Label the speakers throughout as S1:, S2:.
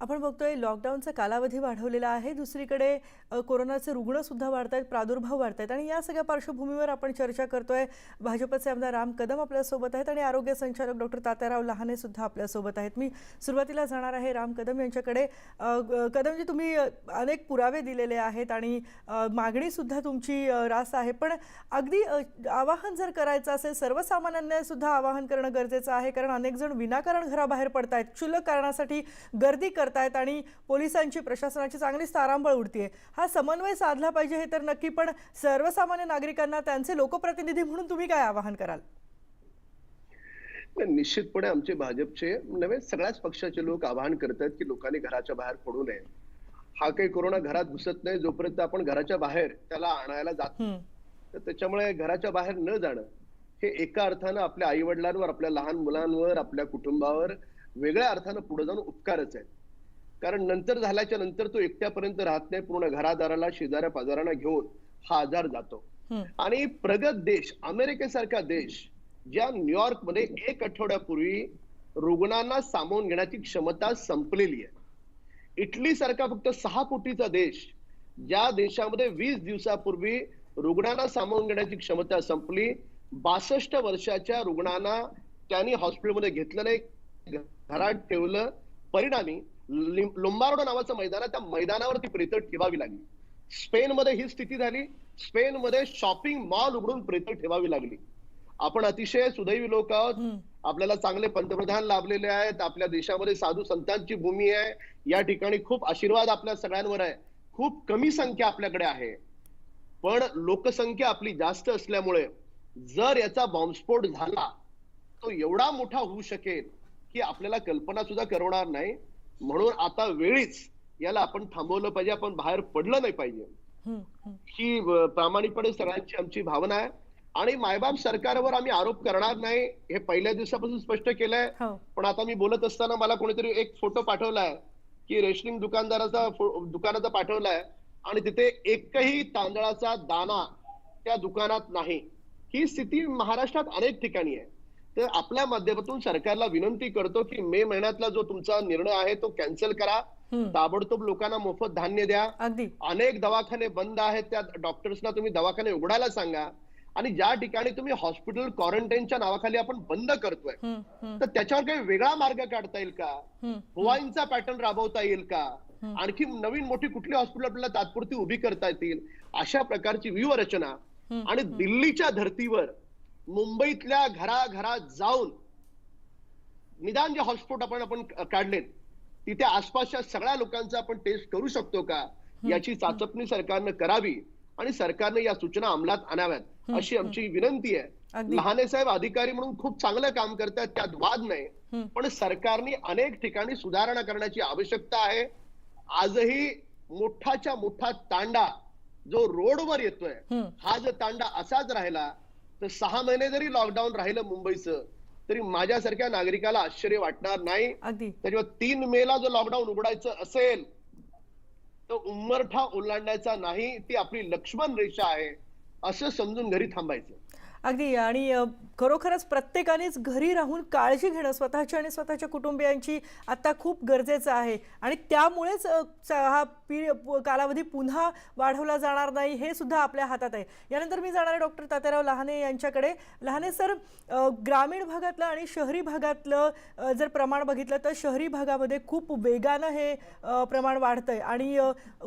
S1: आपण बघतोय लॉकडाऊनचा कालावधी वाढवलेला आहे. दुसरीकडे कोरोनाचे रुग्णसुद्धा वाढत आहेत प्रादुर्भाव वाढत आहेत आणि या सगळ्या पार्श्वभूमीवर आपण चर्चा करतोय. भाजपचे आमदार राम कदम आपल्यासोबत आहेत आणि आरोग्य संचालक डॉक्टर तात्याराव लहाने सुद्धा आपल्यासोबत आहेत. मी सुरुवातीला जाणार आहे राम कदम यांच्याकडे. कदमजी तुम्ही अनेक पुरावे दिलेले आहेत आणि मागणीसुद्धा तुमची रास आहे. पण अगदी आवाहन जर करायचं असेल सर्वसामान्यांना सुद्धा आवाहन करणं गरजेचं आहे. कारण अनेक जण विनाकारण घराबाहेर पडत आहेत क्षुल्लक कारणासाठी गर्दी करतायत आणि पोलिसांची प्रशासनाची चांगलीच तारांबळ उडतीये. हा समन्वय साधला पाहिजे हे तर नक्की पण सर्वसामान्य नागरिकांना त्यांचे लोकप्रतिनिधी म्हणून तुम्ही काय आवाहन कराल?
S2: निश्चितपणे आमचे भाजपचे नव्हे सगळ्याच पक्षाचे लोक आवाहन करतात की लोकांनी घराच्या बाहेर पडू नये. हा काही कोरोना घरात घुसत नाही जोपर्यंत आपण घराच्या बाहेर त्याला आणायला जात. तर त्याच्यामुळे घराच्या बाहेर न जाणं हे एका अर्थानं आपल्या आई वडिलांवर आपल्या लहान मुलांवर आपल्या कुटुंबावर वेगळ्या अर्थानं पुढे जाऊन उपकारच आहे. कारण नंतर झाल्याच्यानंतर तो एकट्यापर्यंत राहत नाही पूर्ण घरादाराला शेजाऱ्या पाजारांना घेऊन हा आजार जातो. आणि प्रगत देश अमेरिकेसारखा देश ज्या न्यूयॉर्कमध्ये एक आठवड्यापूर्वी रुग्णांना सामावून घेण्याची क्षमता संपलेली आहे इटली सारखा फक्त सहा कोटीचा देश ज्या देशामध्ये वीस दिवसापूर्वी रुग्णांना सामावून घेण्याची क्षमता संपली बासष्ट वर्षाच्या रुग्णांना त्यांनी हॉस्पिटलमध्ये घेतलं नाही घरात ठेवलं परिणामी लोंबार्डो नावाचं मैदान आहे. त्या मैदानावरती प्रेतं ठेवावी लागली. स्पेनमध्ये ही स्थिती झाली. स्पेनमध्ये शॉपिंग मॉल उघडून प्रेतं ठेवावी लागली. आपण अतिशय सुदैवी लोक आहोत. आपल्याला चांगले पंतप्रधान लाभलेले आहेत. आपल्या देशामध्ये साधू संतांची भूमी आहे. या ठिकाणी खूप आशीर्वाद आपल्या सगळ्यांवर आहे. खूप कमी संख्या आपल्याकडे आहे. पण लोकसंख्या आपली जास्त असल्यामुळे जर याचा बॉम्बस्फोट झाला तो एवढा मोठा होऊ शकेल की आपल्याला कल्पना सुद्धा करवणार नाही. म्हणून आता वेळीच याला आपण थांबवलं पाहिजे आपण बाहेर पडलं नाही पाहिजे. ही प्रामाणिकपणे सगळ्यांची आमची भावना आहे. आणि मायबाप सरकारवर आम्ही आरोप करणार नाही हे पहिल्या दिवसापासून स्पष्ट केलंय.
S1: हो.
S2: पण आता मी बोलत असताना मला कोणीतरी एक फोटो पाठवलाय की रेशनिंग दुकानदाराचा दुकानाचा पाठवलाय. आणि तिथे एकही तांदळाचा दाना त्या दुकानात नाही. ही स्थिती महाराष्ट्रात अनेक ठिकाणी आहे. तर आपल्या माध्यमातून सरकारला विनंती करतो की मे महिन्यातला जो तुमचा निर्णय आहे तो कॅन्सल करा. ताबडतोब लोकांना मोफत धान्य द्या अनेक दवाखाने बंद आहेत त्या डॉक्टर्सना तुम्ही दवाखाने उघडायला सांगा आणि ज्या ठिकाणी तुम्ही हॉस्पिटल क्वारंटाईनच्या नावाखाली आपण बंद करतोय. तर त्याच्यावर काही वेगळा मार्ग काढता येईल का
S1: हम्म.
S2: हुवाईनचा पॅटर्न राबवता येईल का. आणखी नवीन मोठी कुठली हॉस्पिटल आपल्याला तात्पुरती उभी करता येतील अशा प्रकारची व्यूहरचना. आणि दिल्लीच्या धर्तीवर मुंबईतल्या घराघरात जाऊन निदान जे हॉटस्पॉट आपण आपण काढलेत तिथे आसपासच्या सगळ्या लोकांचा आपण टेस्ट करू शकतो का याची चाचपणी सरकारनं करावी आणि सरकारने या सूचना अंमलात आणाव्यात अशी आमची विनंती आहे. लहाने साहेब अधिकारी म्हणून खूप चांगलं काम करतात त्यात वाद नाही. पण सरकारने अनेक ठिकाणी सुधारणा करण्याची आवश्यकता आहे आजही मोठाच्या मोठा तांडा जो रोडवर येतोय. हा जर तांडा असाच राहिला तर सहा महिने जरी लॉकडाऊन राहिलं मुंबईचं तरी माझ्यासारख्या नागरिकाला आश्चर्य वाटणार नाही. त्याच्यावर तीन मे ला जर लॉकडाऊन उघडायचं असेल तर उंबरठा ओलांडायचा नाही ती आपली लक्ष्मण रेषा आहे असं समजून घरी थांबायचं.
S1: अगदी आणि खरोखरच प्रत्येकानेच घरी राहून काळजी घेणं स्वतःची आणि स्वतःच्या कुटुंबियांची आता खूप गरजेचं आहे. आणि त्यामुळेच हा पी कालावधी पुन्हा वाढवला जाणार नाही हे सुद्धा आपल्या हातात आहे. यानंतर मी जाणार आहे डॉक्टर तात्याराव लहाने यांच्याकडे. लहाने सर ग्रामीण भागातलं आणि शहरी भागातलं जर प्रमाण बघितलं तर शहरी भागामध्ये खूप वेगानं हे प्रमाण वाढतं आहे आणि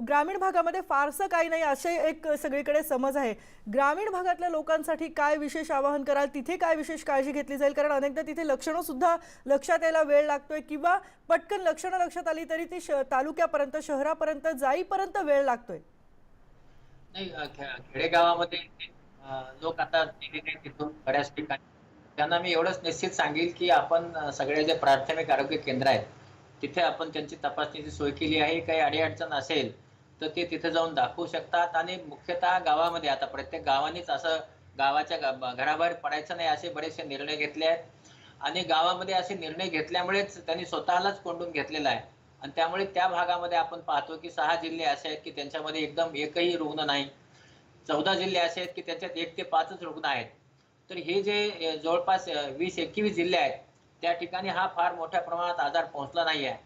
S1: ग्रामीण भागामध्ये फारसं काही नाही असे एक सगळीकडे समज आहे. ग्रामीण भागातल्या लोकांसाठी काय विशेष आवाहन कराल तिथे काय विशेष काळजी घेतली जाईल? कारण अनेकदा तिथे लक्षणं सुद्धा लक्षात यायला वेळ लागतोय किंवा पटकन लक्षणं लक्षात आली तरी ती श तालुक्यापर्यंत शहरापर्यंत जाईपर्यंत वेळ लागतोय.
S3: नाही खेडेगावामध्ये लोक आता तिथून बऱ्याच ठिकाणी त्यांना मी एवढंच निश्चित सांगेल की आपण सगळे जे प्राथमिक आरोग्य केंद्र आहेत तिथे आपण त्यांची तपासणीची सोय केली आहे. काही अडीअडचण असेल तर ते तिथे जाऊन दाखवू शकतात. आणि मुख्यतः गावामध्ये आता प्रत्येक गावानेच असं गावाच्या घराबाहेर पडायचं नाही असे बरेचसे निर्णय घेतले आहेत. आणि गावामध्ये असे निर्णय घेतल्यामुळेच त्यांनी स्वतःलाच कोंडून घेतलेला आहे. आणि त्यामुळे त्या भागामध्ये आपण पाहतो की सहा जिल्हे असे आहेत की त्यांच्यामध्ये एकदम एकही रुग्ण नाही. चौदा जिल्हे असे आहेत की त्याच्यात एक ते पाचच रुग्ण आहेत. तर हे जे जवळपास वीस एकवीस जिल्हे आहेत त्या ठिकाणी हा फार मोठ्या प्रमाणात आजार पोहोचला नाही आहे.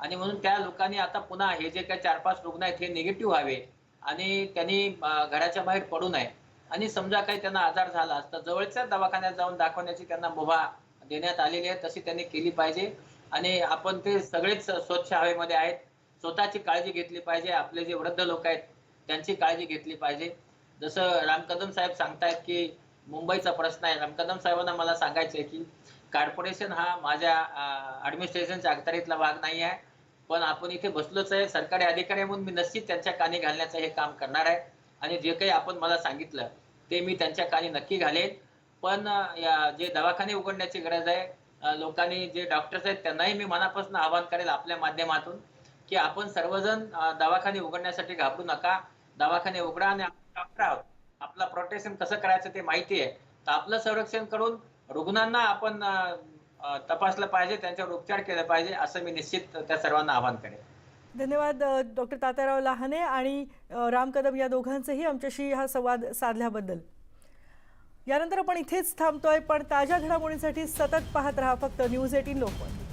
S3: आणि म्हणून त्या लोकांनी आता पुन्हा हे जे काही चार पाच रुग्ण आहेत हे निगेटिव्ह व्हावे. आणि त्यांनी घराच्या बाहेर पडू नये. आणि समजा काही त्यांना आजार झाला असता जवळच्या दवाखान्यात जाऊन दाखवण्याची त्यांना मुभा देण्यात आलेली आहे तशी त्यांनी केली पाहिजे. आणि आपण ते सगळेच स्वच्छ हवेमध्ये आहेत. स्वतःची काळजी घेतली पाहिजे. आपले जे वृद्ध लोक आहेत त्यांची काळजी घेतली पाहिजे. जसं राम कदम साहेब सांगतायत की मुंबईचा प्रश्न आहे. राम कदम साहेबांना मला सांगायचं आहे की कॉर्पोरेशन हा माझ्या ऍडमिनिस्ट्रेशनच्या अखत्यारीतला भाग नाही आहे. पण आपण इथे बसलोच आहे. सरकारी अधिकारी म्हणून मी निश्चित त्यांच्या कानी घालण्याचं हे काम करणार आहे. आणि जे काही आपण मला सांगितलं ते मी त्यांच्या कानी नक्की घालेन. पण या जे दवाखाने उघडण्याची गरज आहे लोकांनी जे डॉक्टर्स आहेत त्यांनाही मी मनापासून आवाहन करेल आपल्या माध्यमातून की आपण सर्वजण दवाखाने उघडण्यासाठी घाबरू नका. दवाखाने उघडा आणि डॉक्टर आहोत. आपलं प्रोटेक्शन कसं करायचं ते माहिती आहे. तर आपलं संरक्षण करून रुग्णांना आपण तपासलं पाहिजे त्यांच्यावर उपचार केले पाहिजे असं मी निश्चित त्या सर्वांना आवाहन करेन.
S1: धन्यवाद डॉक्टर तात्याराव लहाने आणि राम कदम या दोघांचंही आमच्याशी हा संवाद साधल्याबद्दल. यानंतर आपण इथेच थांबतोय पण ताज्या घडामोडींसाठी सतत पाहत राहा फक्त न्यूज एटीन लोकमत.